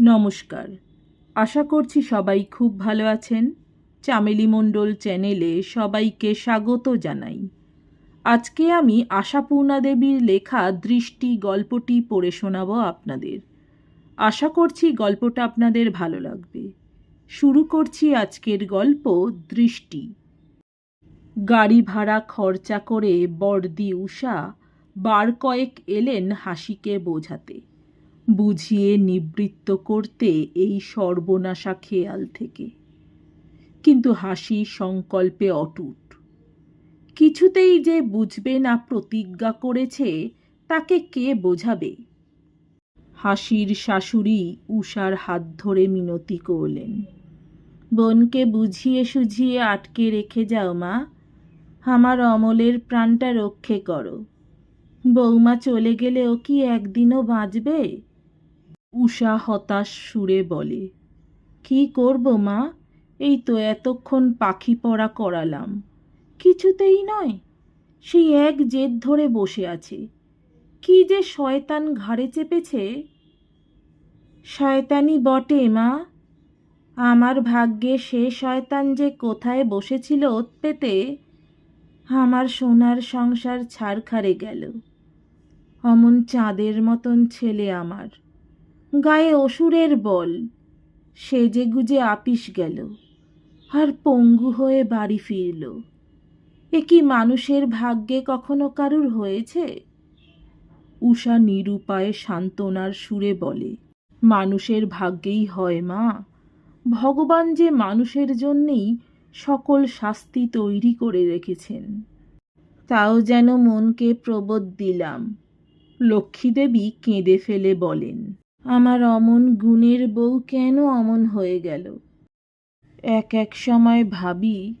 নমস্কার। আশা করছি সবাই খুব ভালো আছেন। চামেলি মণ্ডল চ্যানেলে সবাইকে স্বাগত জানাই। আজকে আমি আশাপূর্ণা দেবীর লেখা দৃষ্টি গল্পটি পড়ে শোনাব আপনাদের। আশা করছি গল্পটা আপনাদের ভালো লাগবে। শুরু করছি আজকের গল্প দৃষ্টি। গাড়ি ভাড়া খরচা করে বর্দি উষা বার কয়েক এলেন হাসিকে বোঝাতে। বুঝিয়ে নিবৃত্ত করতে এই সর্বনাশা খেয়াল থেকে। কিন্তু হাসি সংকল্পে অটুট। কিছুতেই যে বুঝবে না প্রতিজ্ঞা করেছে, তাকে কে বোঝাবে? হাসির শাশুড়ি উষার হাত ধরে মিনতি করলেন। বোনকে বুঝিয়ে সুঝিয়ে আটকে রেখে যাও মা। আমার অমলের প্রাণটা রক্ষে করো। বৌমা চলে গেলে ও কি একদিনও বাঁচবে? উষা হতাশ সুরে বলে, কি করব মা? এই তো এতক্ষণ পাখি পড়া করালাম। কিছুতেই নয়, সেই এক জেদ ধরে বসে আছে। কি যে শয়তান ঘাড়ে চেপেছে? শয়তানি বটে মা। আমার ভাগ্যে সে শয়তান যে কোথায় বসেছিল ওত পেতে আমার সোনার সংসার ছাড়খাড়ে গেল। অমন চাঁদের মতন ছেলে আমার। গায়ে অসুরের বল। সেজে গুজে আপিস গেল, আর পঙ্গু হয়ে বাড়ি ফিরল। এ কি মানুষের ভাগ্যে কখনো কারুর হয়েছে? উষা নিরুপায়ে সান্ত্বনার সুরে বলে, মানুষের ভাগ্যেই হয় মা। ভগবান যে মানুষের জন্যেই সকল শাস্তি তৈরি করে রেখেছেন। তাও যেন মনকে প্রবোধ দিলাম। লক্ষ্মীদেবী কেঁদে ফেলে বলেন আমার অমন গুণের বউ কেন অমন হয়ে গেল? এক এক সময় ভাবি,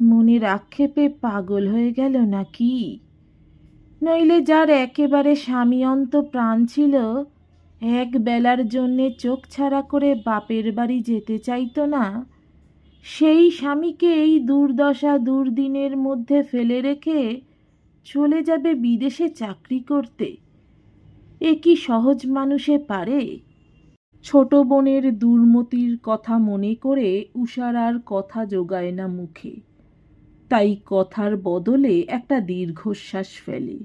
মনের আক্ষেপে পাগল হয়ে গেল নাকি? নইলে যার একেবারে স্বামীয়ন্ত প্রাণ ছিল, এক বেলার জন্যে চোখ ছাড়া করে বাপের বাড়ি যেতে চাইতো না। সেই স্বামীকে এই দুর্দশা দুর্দিনের মধ্যে ফেলে রেখে চলে যাবে বিদেশে চাকরি করতে। এ কি সহজ মানুষে পারে? ছোট বোনের দুর্মতির কথা মনে করে উষার আর কথা জোগায় না মুখে। তাই কথার বদলে একটা দীর্ঘশ্বাস ফেলে।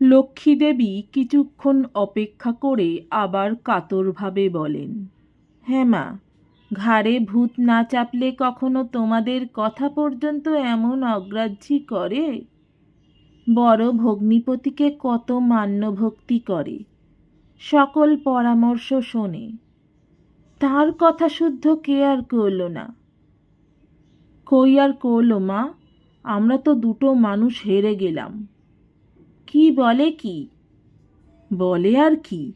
লক্ষ্মীদেবী কিছুক্ষণ অপেক্ষা করে আবার কাতরভাবে বলেন হ্যাঁ মা, ঘাড়ে ভূত না চাপলে কখনো তোমাদের কথা পর্যন্ত এমন অগ্রাহ্যি করে? বড় ভগ্নিপতিকে কত মান্য ভক্তি করে। সকল পরামর্শ শোনে। তার কথা শুদ্ধ কে আর করল না। কই আর করল মা? আমরা তো দুটো মানুষ হেরে গেলাম। কি বলে কি? বলে আর কি?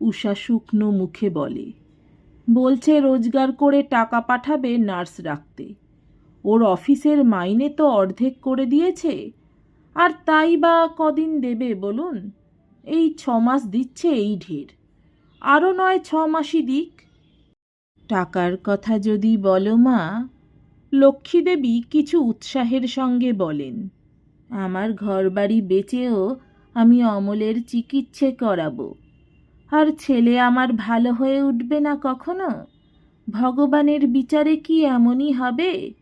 উষা শুকনো মুখে বলে। বলছে রোজগার করে টাকা পাঠাবে নার্স রাখতে। ওর অফিসের মাইনে তো অর্ধেক করে দিয়েছে। আর তাই বা কদিন দেবে বলুন? এই ছ মাস দিচ্ছে এই ঢের। আরও নয় ছ মাসই দিক। টাকার কথা যদি বলো মা, লক্ষ্মীদেবী কিছু উৎসাহের সঙ্গে বলেন, আমার ঘরবাড়ি বেচেও আমি অমলের চিকিৎসে করাবো। আর ছেলে আমার ভালো হয়ে উঠবে না কখনো? ভগবানের বিচারে কি এমনই হবে?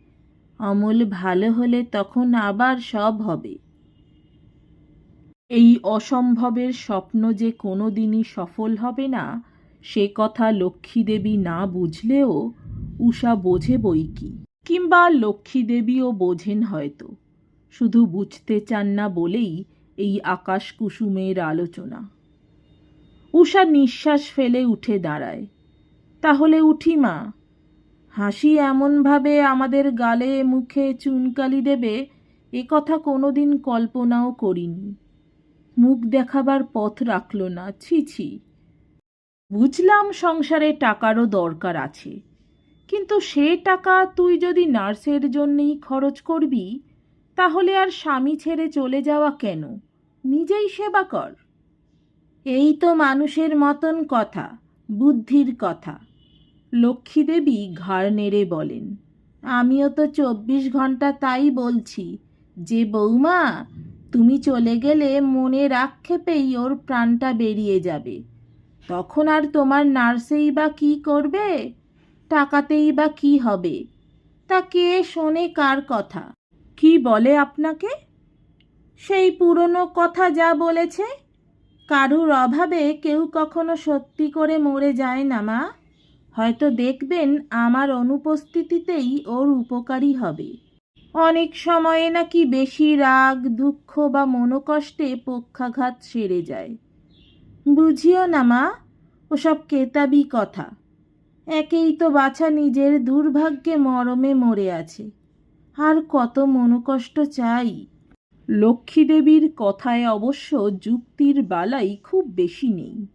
অমল ভালো হলে তখন আবার সব হবে। এই অসম্ভবের স্বপ্ন যে কোনো দিনই সফল হবে না, সে কথা লক্ষ্মীদেবী না বুঝলেও উষা বোঝে বই কি। কিংবা লক্ষ্মীদেবীও বোঝেন হয়তো, শুধু বুঝতে চান না বলেই এই আকাশ কুসুমের আলোচনা। উষা নিঃশ্বাস ফেলে উঠে দাঁড়ায়। তাহলে উঠি মা, হাসি এমনভাবে আমাদের গালে মুখে চুনকালি দেবে, এ কথা কোনোদিন কল্পনাও করিনি। মুখ দেখাবার পথ রাখল না। ছি ছি। বুঝলাম সংসারে টাকারও দরকার আছে। কিন্তু সে টাকা তুই যদি নার্সের জন্যেই খরচ করবি, তাহলে আর স্বামী ছেড়ে চলে যাওয়া কেন? নিজেই সেবা কর। এই তো মানুষের মতন কথা, বুদ্ধির কথা। লক্ষ্মীদেবী ঘাড় নেড়ে বলেন, আমিও তো চব্বিশ ঘণ্টা তাই বলছি যে বৌমা তুমি চলে গেলে মনের আক্ষেপেই ওর প্রাণটা বেরিয়ে যাবে। তখন আর তোমার নার্সেই বা কি করবে? টাকাতেই বা কি হবে? তা কে শোনে কার কথা? কি বলে আপনাকে? সেই পুরনো কথা যা বলেছে? কারুর অভাবে কেউ কখনো সত্যি করে মরে যায় না, মা। হয়তো দেখবেন আমার অনুপস্থিতিতেই ওর উপকারী হবে। অনেক সময়ে নাকি বেশি রাগ, দুঃখ বা মনোকষ্টে পক্ষাঘাত সেরে যায়। বুঝিও না মা, ওসব কেতাবি কথা। একেই তো বাছা নিজের দুর্ভাগ্যে মরমে মরে আছে। আর কত মনোকষ্ট চাই? লক্ষ্মী দেবীর কথায় অবশ্য যুক্তির বালাই খুব বেশি নেই,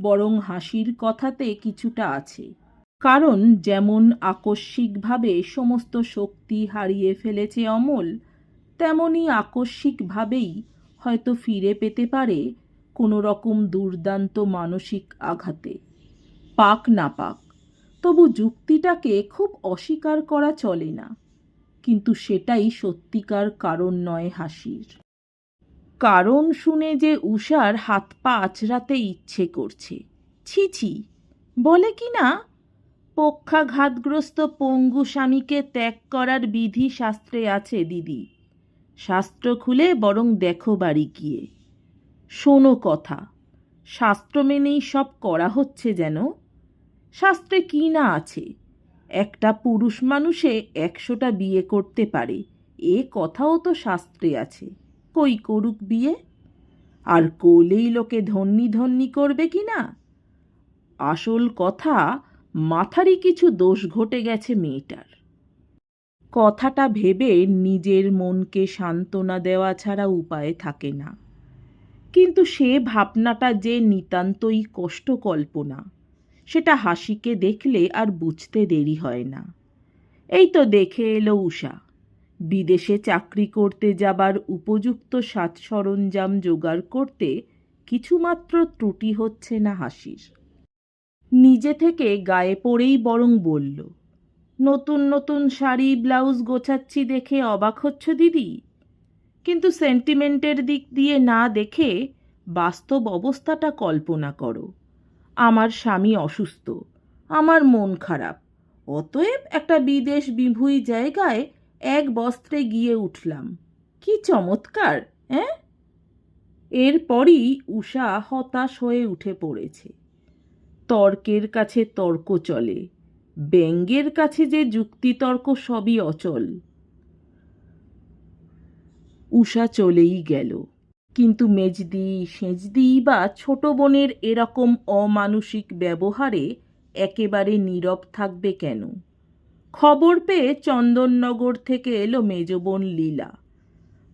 বরং হাসির কথাতে কিছুটা আছে। কারণ যেমন আকস্মিকভাবে সমস্ত শক্তি হারিয়ে ফেলেছে অমল, তেমনি আকস্মিকভাবেই হয়তো ফিরে পেতে পারে কোনো রকম দুর্দান্ত মানসিক আঘাতে। পাক না পাক, তবু যুক্তিটাকে খুব অস্বীকার করা চলে না, কিন্তু সেটাই সত্যিকার কারণ নয় হাসির। কারণ শুনে যে উষার হাত পা আচড়াতে ইচ্ছে করছে, ছি ছি, বলে কি না? পক্ষাঘাতগ্রস্ত পঙ্গু স্বামীকে ত্যাগ করার বিধি শাস্ত্রে আছে, দিদি। শাস্ত্র খুলে বরং দেখো বাড়ি গিয়ে। শোনো কথা, শাস্ত্র মেনেই সব করা হচ্ছে যেন। শাস্ত্রে কি না আছে? একটা পুরুষ মানুষে একশোটা বিয়ে করতে পারে, এ কথাও তো শাস্ত্রে আছে। কই করুক বিয়ে? আর কোলেই লোকে ধন্যি ধন্যি করবে কি না? আসল কথা মাথারই কিছু দোষ ঘটে গেছে মেয়েটার। কথাটা ভেবে নিজের মনকে সান্ত্বনা দেওয়া ছাড়া উপায় থাকে না। কিন্তু সে ভাবনাটা যে নিতান্তই কষ্ট কল্পনা সেটা হাসিকে দেখলে আর বুঝতে দেরি হয় না। এই তো দেখে এলো উষা। বিদেশে চাকরি করতে যাবার উপযুক্ত সাজ সরঞ্জাম জোগাড় করতে কিছুমাত্র ত্রুটি হচ্ছে না হাসির। নিজে থেকে গায়ে পড়েই বরং বলল, নতুন নতুন শাড়ি, ব্লাউজ গোছাচ্ছি দেখে অবাক হচ্ছ দিদি। কিন্তু সেন্টিমেন্টের দিক দিয়ে না দেখে বাস্তব অবস্থাটা কল্পনা করো। আমার স্বামী অসুস্থ, আমার মন খারাপ। অতএব একটা বিদেশ বিভুই জায়গায় এক বস্ত্রে গিয়ে উঠলাম। কি চমৎকার হ্যাঁ এরপরই উষা হতাশ হয়ে উঠে পড়েছে। তর্কের কাছে তর্ক চলে। ব্যঙ্গের কাছে যে যুক্তিতর্ক সবই অচল। উষা চলেই গেল। কিন্তু মেজদি, সেজদি বা ছোট বোনের এরকম অমানুষিক ব্যবহারে একেবারে নীরব থাকবে কেন? খবর পেয়ে চন্দননগর থেকে এলো মেজবোন লীলা।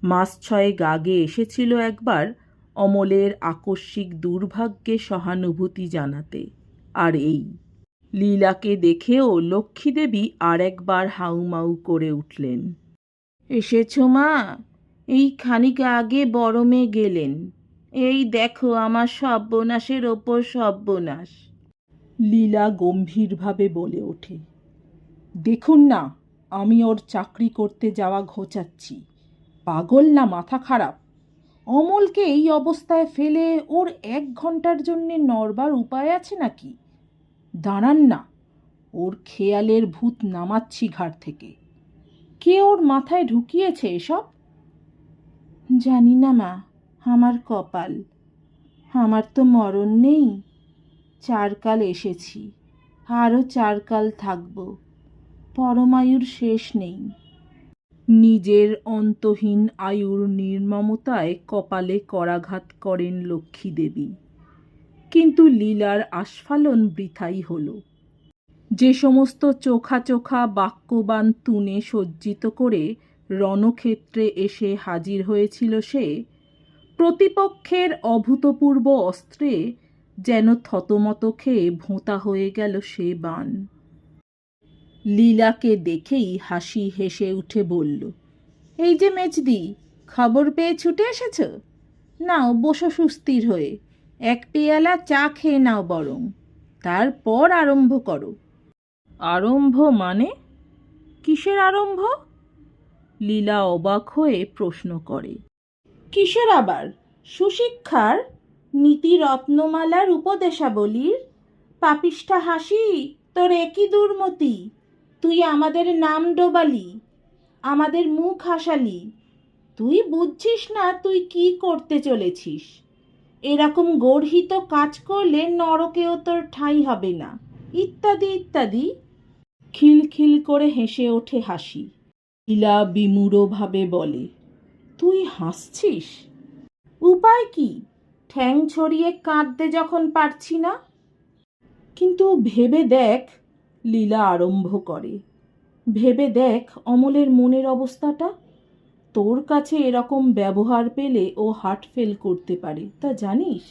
মাস ছয়েক আগে এসেছিল একবার অমলের আকস্মিক দুর্ভাগ্যে সহানুভূতি জানাতে। আর এই। লীলাকে দেখেও লক্ষ্মীদেবী আর একবার হাউমাউ করে উঠলেন। এসেছ মা, এই খানিক আগে বরমে গেলেন। এই দেখো আমার সর্বনাশের ওপর সর্বনাশ। লীলা গম্ভীরভাবে বলে ওঠে। দেখুন না, আমি ওর চাকরি করতে যাওয়া ঘোচাচ্ছি। পাগল না, মাথা খারাপ। অমলকে এই অবস্থায় ফেলে ওর এক ঘণ্টার জন্যে নড়বার উপায় আছে নাকি? দাঁড়ান না, ওর খেয়ালের ভূত নামাচ্ছি ঘাট থেকে। কে ওর মাথায় ঢুকিয়েছে এসব? জানি না মা, আমার কপাল। আমার তো মরণ নেই। চারকাল এসেছি, আরও চারকাল থাকব। পরমায়ুর শেষ নেই। নিজের অন্তহীন আয়ুর নির্মমতায় কপালে করাঘাত করেন লক্ষ্মী দেবী কিন্তু লীলার আস্ফালন বৃথাই হল। যে সমস্ত চোখা চোখা বাক্যবান তুনে সজ্জিত করে রণক্ষেত্রে এসে হাজির হয়েছিল সে, প্রতিপক্ষের অভূতপূর্ব অস্ত্রে যেন থতমত খেয়ে ভোঁতা হয়ে গেল সে বান লীলাকে দেখেই হাসি হেসে উঠে বলল, এই যে মেজদি, খবর পেয়ে ছুটে এসেছ? নাও, বসো সুস্থির হয়ে। এক পেয়ালা চা খেয়ে নাও বরং। তারপর আরম্ভ করো। আরম্ভ মানে? কিসের আরম্ভ? লীলা অবাক হয়ে প্রশ্ন করে। কিসের আবার? সুশিক্ষার? নীতি রত্নমালার উপদেশাবলীর? পাপিষ্ঠা হাসি? তোর একই দুর্মতি? তুই আমাদের নাম ডোবালি, আমাদের মুখ হাসালি। তুই বুঝছিস না তুই কি করতে চলেছিস? এরকম গর্হিত কাজ করলে নরকেও তোর ঠাঁই হবে না। ইত্যাদি ইত্যাদি। খিলখিল করে হেসে ওঠে হাসি। ইলা বিমূঢ়ভাবে বলে, তুই হাসছিস? উপায় কি? ঠ্যাং ছড়িয়ে কাঁদতে যখন পারছি না? কিন্তু ভেবে দেখ লীলা আরম্ভ করে। ভেবে দেখ অমলের মনের অবস্থাটা। তোর কাছে এরকম ব্যবহার পেলে ও হার্ট ফেল করতে পারে, তা জানিস?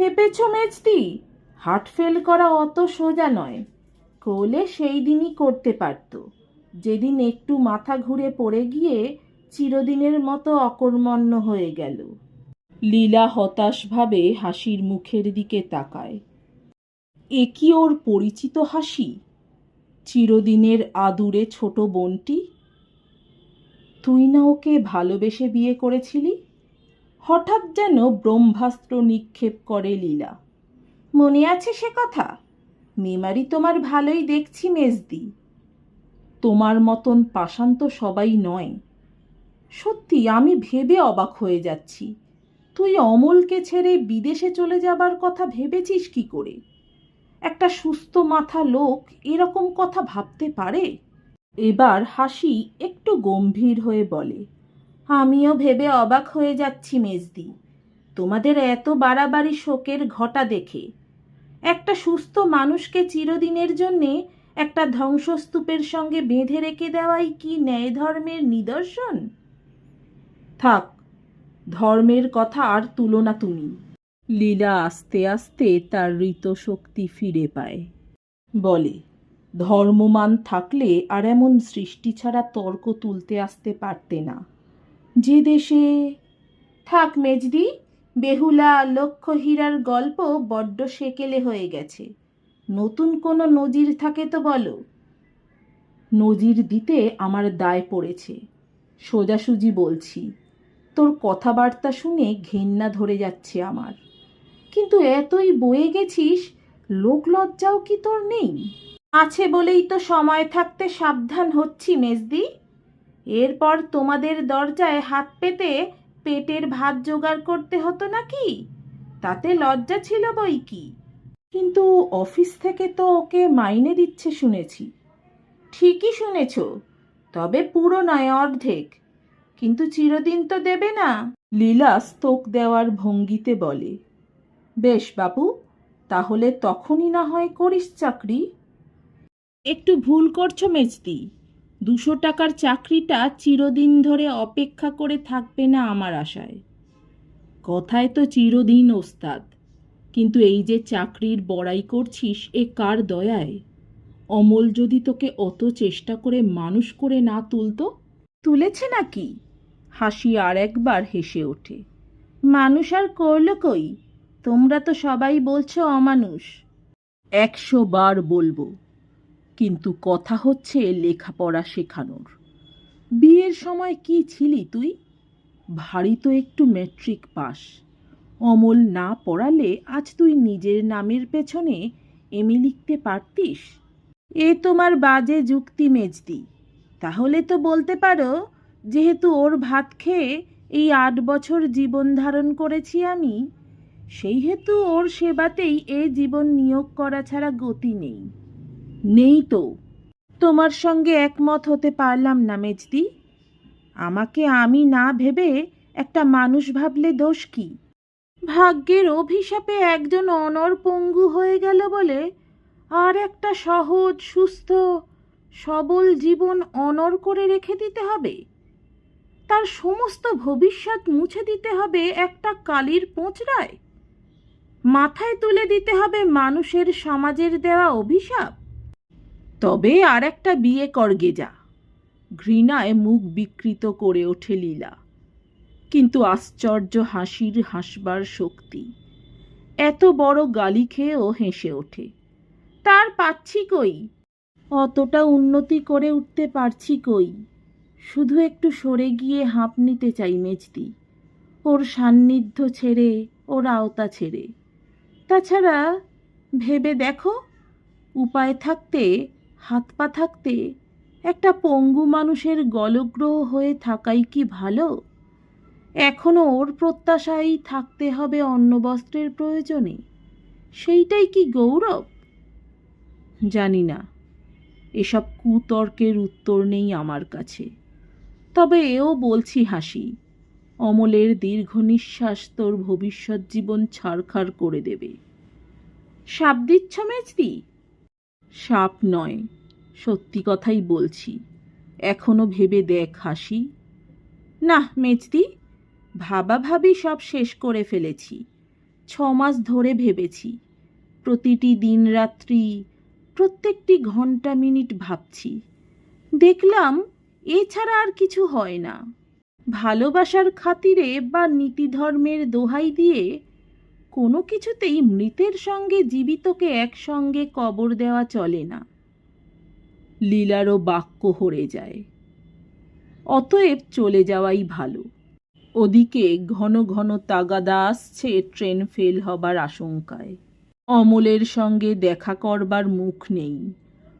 ভেবেছ মেজদি? হার্ট ফেল করা অত সোজা নয়। কোলে সেই দিনই করতে পারত। যেদিন একটু মাথা ঘুরে পড়ে গিয়ে চিরদিনের মতো অকর্মণ্য হয়ে গেল। লীলা হতাশভাবে হাসির মুখের দিকে তাকায়। এ কি ওর পরিচিত হাসি? চিরদিনের আদুরে ছোট বোনটি? তুই না ওকে ভালোবেসে বিয়ে করেছিলি? হঠাৎ যেন ব্রহ্মাস্ত্র নিক্ষেপ করে লীলা। মনে আছে সে কথা? মেমারি তোমার ভালোই দেখছি, মেজদি। তোমার মতন পাষাণ তো সবাই নয়। সত্যি, আমি ভেবে অবাক হয়ে যাচ্ছি। তুই অমলকে ছেড়ে বিদেশে চলে যাবার কথা ভেবেছিস কি করে? একটা সুস্থ মাথা লোক এরকম কথা ভাবতে পারে? এবার হাসি একটু গম্ভীর হয়ে বলে, আমিও ভেবে অবাক হয়ে যাচ্ছি মেজদি। তোমাদের এত বাড়াবাড়ি শোকের ঘটা দেখে। একটা সুস্থ মানুষকে চিরদিনের জন্যে একটা ধ্বংসস্তূপের সঙ্গে বেঁধে রেখে দেওয়াই কি ন্যায় ধর্মের নিদর্শন? থাক, ধর্মের কথা আর তুলো না তুমি। লীলা আস্তে আস্তে তার শক্তি ফিরে পায়। বলে, ধর্মমান থাকলে আর এমন সৃষ্টি ছাড়া তর্ক তুলতে আসতে পারতে না। যে দেশে থাক মেজদি, বেহুলা লক্ষ্য হীরার গল্প বড্ড সেকেলে হয়ে গেছে। নতুন কোনো নজির থাকে তো বলো। নজির দিতে আমার দায় পড়েছে। সোজাসুজি বলছি, তোর কথাবার্তা শুনে ঘেন্না ধরে যাচ্ছে আমার। কিন্তু এতই বয়ে গেছিস লোকলজ্জাও কি তোর নেই? আছে বলেই তো সময় থাকতে সাবধান হচ্ছি মেজদি। এরপর তোমাদের দরজায় হাত পেতে পেটের ভাত জোগাড় করতে হতো নাকি? তাতে লজ্জা ছিল বই কি? কিন্তু অফিস থেকে তো ওকে মাইনে দিচ্ছে শুনেছি। ঠিকই শুনেছ, তবে পুরো নয় অর্ধেক। কিন্তু চিরদিন তো দেবে না, লীলা স্তোক দেওয়ার ভঙ্গিতে বলে। বেশ বাবু তাহলে তখনই না হয় করিস চাকরি? একটু ভুল করছ মেজদি। দুশো টাকার চাকরিটা চিরদিন ধরে অপেক্ষা করে থাকবে না আমার আশায়। কথায় তো চিরদিন ওস্তাদ কিন্তু এই যে চাকরির বড়াই করছিস এ কার দয়ায়? অমল যদি তোকে অত চেষ্টা করে মানুষ করে না তুলতো? তুলেছে নাকি? হাসি আর একবার হেসে ওঠে। মানুষ আর করল কই? তোমরা তো সবাই বলছো অমানুষ। একশো বার বলব, কিন্তু কথা হচ্ছে লেখাপড়া শেখানোর। বিয়ের সময় কি ছিলি তুই? ভারী তো একটু ম্যাট্রিক পাস। অমল না পড়ালে আজ তুই নিজের নামের পেছনে এমে লিখতে পারতিস? এ তোমার বাজে যুক্তি মেজদি। তাহলে তো বলতে পারো, যেহেতু ওর ভাত খেয়ে এই আট বছর জীবন ধারণ করেছি আমি সেই হেতু ওর সেবাতেই এ জীবন নিয়োগ করা ছাড়া গতি নেই। নেই তো। তোমার সঙ্গে একমত হতে পারলাম না, মেজদি। আমাকে আমি না ভেবে একটা মানুষ ভাবলে দোষ কি? ভাগ্যের অভিশাপে একজন অনর পঙ্গু হয়ে গেল বলে আর একটা সহজ, সুস্থ, সবল জীবন অনর করে রেখে দিতে হবে? তার সমস্ত ভবিষ্যৎ মুছে দিতে হবে একটা কালির পোঁচড়ায়? মাথায় তুলে দিতে হবে মানুষের সমাজের দেওয়া অভিশাপ। তবে আর একটা বিয়ে করগে যা ঘৃণায় মুখ বিকৃত করে ওঠে লীলা। কিন্তু আশ্চর্য হাসির হাসবার শক্তি। এত বড় গালি খেয়েও হেসে ওঠে। তার পাচ্ছি কই? অতটা উন্নতি করে উঠতে পারছি কই? শুধু একটু সরে গিয়ে হাঁপ নিতে চাই মেজদি। ওর সান্নিধ্য ছেড়ে ওর আওতা ছেড়ে। তাছাড়া ভেবে দেখো, উপায় থাকতে, হাত পা থাকতে, একটা পঙ্গু মানুষের গলগ্রহ হয়ে থাকাই কি ভালো? এখনও ওর প্রত্যাশায় থাকতে হবে অন্য বস্ত্রের প্রয়োজনে। সেইটাই কি গৌরব? জানি না। এসব কুতর্কের উত্তর নেই আমার কাছে। তবে এও বলছি হাসি। অমলের দীর্ঘ নিঃশ্বাস তোর ভবিষ্যৎ জীবন ছাড়খাড় করে দেবে। সাপ দিচ্ছ মেজদি? সাপ নয়, সত্যি কথাই বলছি। এখনও ভেবে দেখ হাসি। না মেজদি, ভাবাভাবি সব শেষ করে ফেলেছি। ছ মাস ধরে ভেবেছি। প্রতিটি দিন রাত্রি, প্রত্যেকটি ঘণ্টা মিনিট ভাবছি। দেখলাম এছাড়া আর কিছু হয় না। ভালোবাসার খাতিরে বা নীতিধর্মের দোহাই দিয়ে কোনো কিছুতেই মৃতের সঙ্গে জীবিতকে একসঙ্গে কবর দেওয়া চলে না। লীলারও বাক্য হরে যায়। অতএব চলে যাওয়াই ভালো। ওদিকে ঘন ঘন তাগাদা আসছে ট্রেন ফেল হবার আশঙ্কায়। অমলের সঙ্গে দেখা করবার মুখ নেই।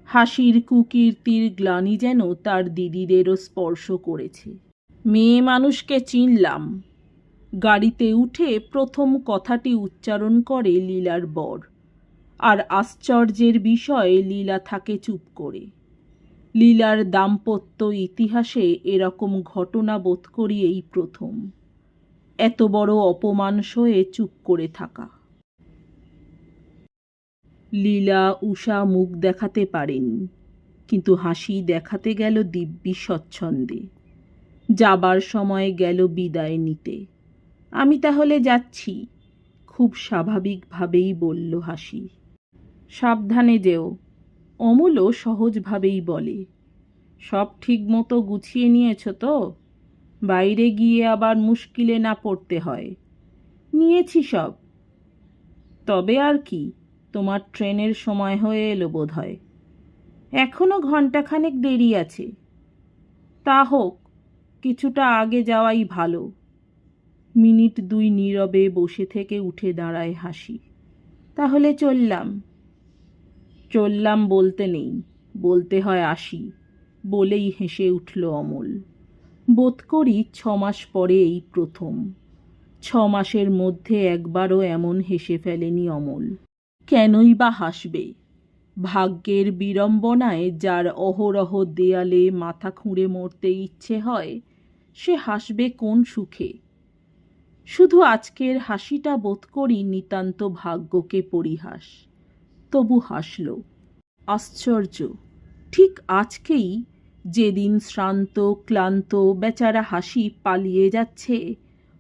হাসির কুকীর্তির গ্লানি যেন তার দিদিদেরও স্পর্শ করেছে। মেয়ে মানুষকে চিনলাম। গাড়িতে উঠে প্রথম কথাটি উচ্চারণ করে লীলার বর। আর আশ্চর্যের বিষয়ে লীলা থাকে চুপ করে। লীলার দাম্পত্য ইতিহাসে এরকম ঘটনা বোধ করি এই প্রথম। এত বড় অপমান সয়ে চুপ করে থাকা। লীলা উষা মুখ দেখাতে পারেনি, কিন্তু হাসি দেখাতে গেল দিব্যি স্বচ্ছন্দে। যাবার সময় গেল বিদায় নিতে। আমি তাহলে যাচ্ছি। খুব স্বাভাবিকভাবেই বলল হাসি। সাবধানে যেও, অমূলও সহজভাবেই বলে। সব ঠিক মতো গুছিয়ে নিয়েছ তো? বাইরে গিয়ে আবার মুশকিলে না পড়তে হয়। নিয়েছি সব। তবে আর কি, তোমার ট্রেনের সময় হয়ে এলো বোধ হয় এখনও ঘন্টাখানেক দেরি আছে। তা হোক কিছুটা আগে যাওয়াই ভালো। মিনিট দুই নীরবে বসে থেকে উঠে দাঁড়ায় হাসি। তাহলে চললাম। চললাম বলতে নেই, বলতে হয় আসি, বলেই হেসে উঠল অমল। বোধ করি ছ মাস পরে এই প্রথম। ছ মাসের মধ্যে একবারও এমন হেসে ফেলেনি অমল। কেনই বা হাসবে? ভাগ্যের বিড়ম্বনায় যার অহরহ দেয়ালে মাথা খুঁড়ে মরতে ইচ্ছে হয় সে হাসবে কোন সুখে? শুধু আজকের হাসিটা বোধ করি নিতান্ত ভাগ্যকে পরিহাস। তবু হাসল। আশ্চর্য, ঠিক আজকেই যেদিন শ্রান্ত, ক্লান্ত, বেচারা হাসি পালিয়ে যাচ্ছে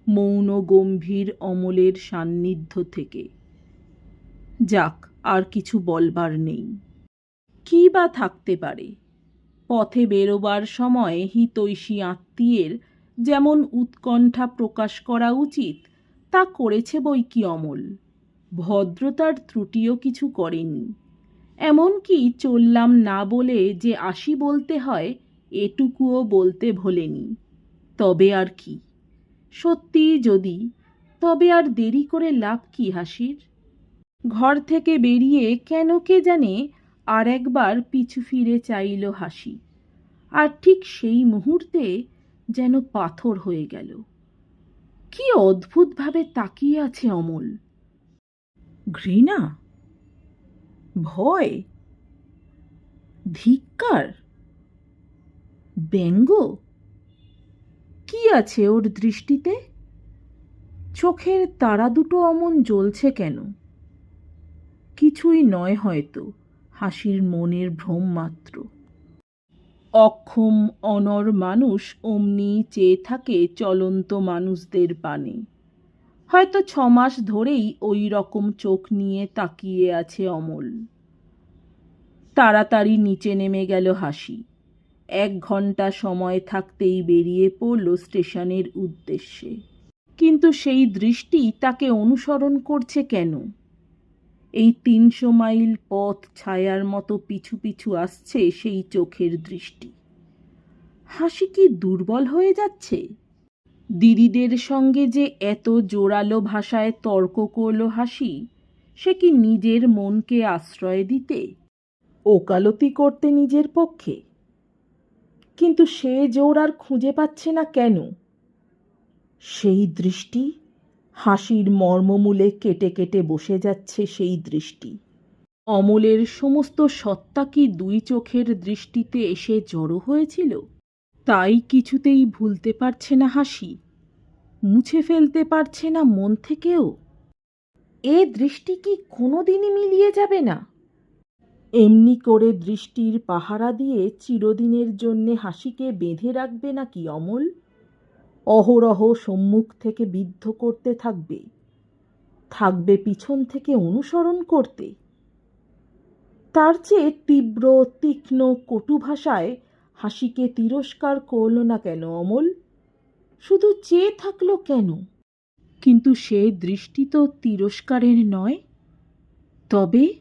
মৌন, গম্ভীর, অমলের সান্নিধ্য থেকে। যাক, আর কিছু বলবার নেই। কী বা থাকতে পারে? পথে বেরোবার সময় হিতৈষী আত্মীয়ের যেমন উৎকণ্ঠা প্রকাশ করা উচিত, তা করেছে বই কি অমল। ভদ্রতার ত্রুটিও কিছু করেনি। এমনকি চললাম না বলে যে আসি বলতে হয়, এটুকুও বলতে ভোলেনি। তবে আর কি। সত্যি যদি, তবে আর দেরি করে লাভ কি হাসির? ঘর থেকে বেরিয়ে কেন কে জানে আর একবার পিছু ফিরে চাইল হাসি। আর ঠিক সেই মুহূর্তে যেন পাথর হয়ে গেল। কি অদ্ভুতভাবে তাকিয়ে আছে অমল। ঘৃণা? ভয়? ধিক্কার? ব্যঙ্গ? কি আছে ওর দৃষ্টিতে? চোখের তারা দুটো অমন জ্বলছে কেন? কিছুই নয় হয়তো। হাসির মনের ভ্রম মাত্র অক্ষম অনর মানুষ অমনি চেয়ে থাকে চলন্ত মানুষদের পানে। হয়তো ছ মাস ধরেই ওই রকম চোখ নিয়ে তাকিয়ে আছে অমল। তাড়াতাড়ি নিচে নেমে গেল হাসি। এক ঘণ্টা সময় থাকতেই বেরিয়ে পড়ল স্টেশনের উদ্দেশ্যে। কিন্তু সেই দৃষ্টি তাকে অনুসরণ করছে কেন? এই তিনশো মাইল পথ ছায়ার মতো পিছু পিছু আসছে সেই চোখের দৃষ্টি। হাসি কি দুর্বল হয়ে যাচ্ছে? দিদিদের সঙ্গে যে এত জোরালো ভাষায় তর্ক করল হাসি, সে কি নিজের মনকে আশ্রয় দিতে? ওকালতি করতে নিজের পক্ষে। কিন্তু সে জোর আর খুঁজে পাচ্ছে না কেন? সেই দৃষ্টি হাসির মর্মমূলে কেটে কেটে বসে যাচ্ছে সেই দৃষ্টি। অমলের সমস্ত সত্তা কি দুই চোখের দৃষ্টিতে এসে জড়ো হয়েছিল? তাই কিছুতেই ভুলতে পারছে না হাসি। মুছে ফেলতে পারছে না মন থেকেও। এ দৃষ্টি কি কোনোদিনই মিলিয়ে যাবে না? এমনি করে দৃষ্টির পাহারা দিয়ে চিরদিনের জন্যে হাসিকে বেঁধে রাখবে নাকি অমল? অহরহ সম্মুখ থেকে বিদ্ধ করতে থাকবে। থাকবে পিছন থেকে অনুসরণ করতে। তার চেয়ে তীব্র, তীক্ষ্ণ, কটু ভাষায় হাসিকে তিরস্কার করল না কেন অমল? শুধু চেয়ে থাকল কেন? কিন্তু সে দৃষ্টি তো তিরস্কারের নয়। তবে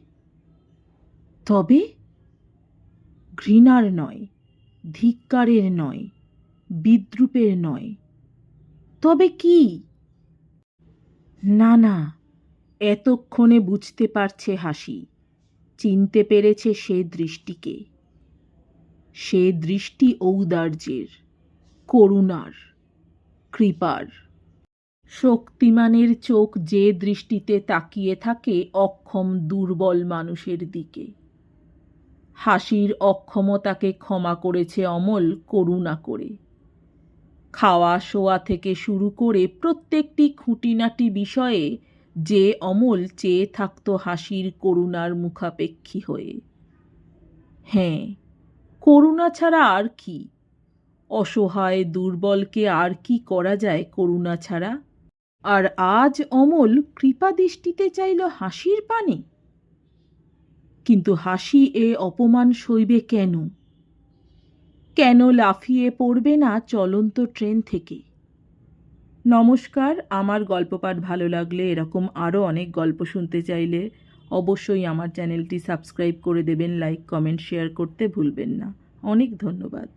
তবে ঘৃণার নয়, ধিক্কারের নয়, বিদ্রুপের নয়। তবে কি? না না, এতক্ষণে বুঝতে পারছে হাসি, চিনতে পেরেছে সে দৃষ্টিকে। সে দৃষ্টি ঔদার্যের, করুণার, কৃপার। শক্তিমানের চোখ যে দৃষ্টিতে তাকিয়ে থাকে অক্ষম দুর্বল মানুষের দিকে। হাসির অক্ষমতাকে ক্ষমা করেছে অমল করুণা করে। খাওয়া শোয়া থেকে শুরু করে প্রত্যেকটি খুঁটিনাটি বিষয়ে যে অমল চেয়ে থাকত হাসির করুণার মুখাপেক্ষী হয়ে। হ্যাঁ করুণা ছাড়া আর কি? অসহায় দুর্বলকে আর কি করা যায় করুণা ছাড়া? আর আজ অমল কৃপা দৃষ্টিতে চাইল হাসির পানে? কিন্তু হাসি এ অপমান সইবে কেন? কেন লাফিয়ে পড়বে না চলন্ত ট্রেন থেকে? নমস্কার, আমার গল্পপাঠ ভালো লাগলে এরকম আরও অনেক গল্প শুনতে চাইলে অবশ্যই আমার চ্যানেলটি সাবস্ক্রাইব করে দেবেন, লাইক, কমেন্ট, শেয়ার করতে ভুলবেন না। অনেক ধন্যবাদ।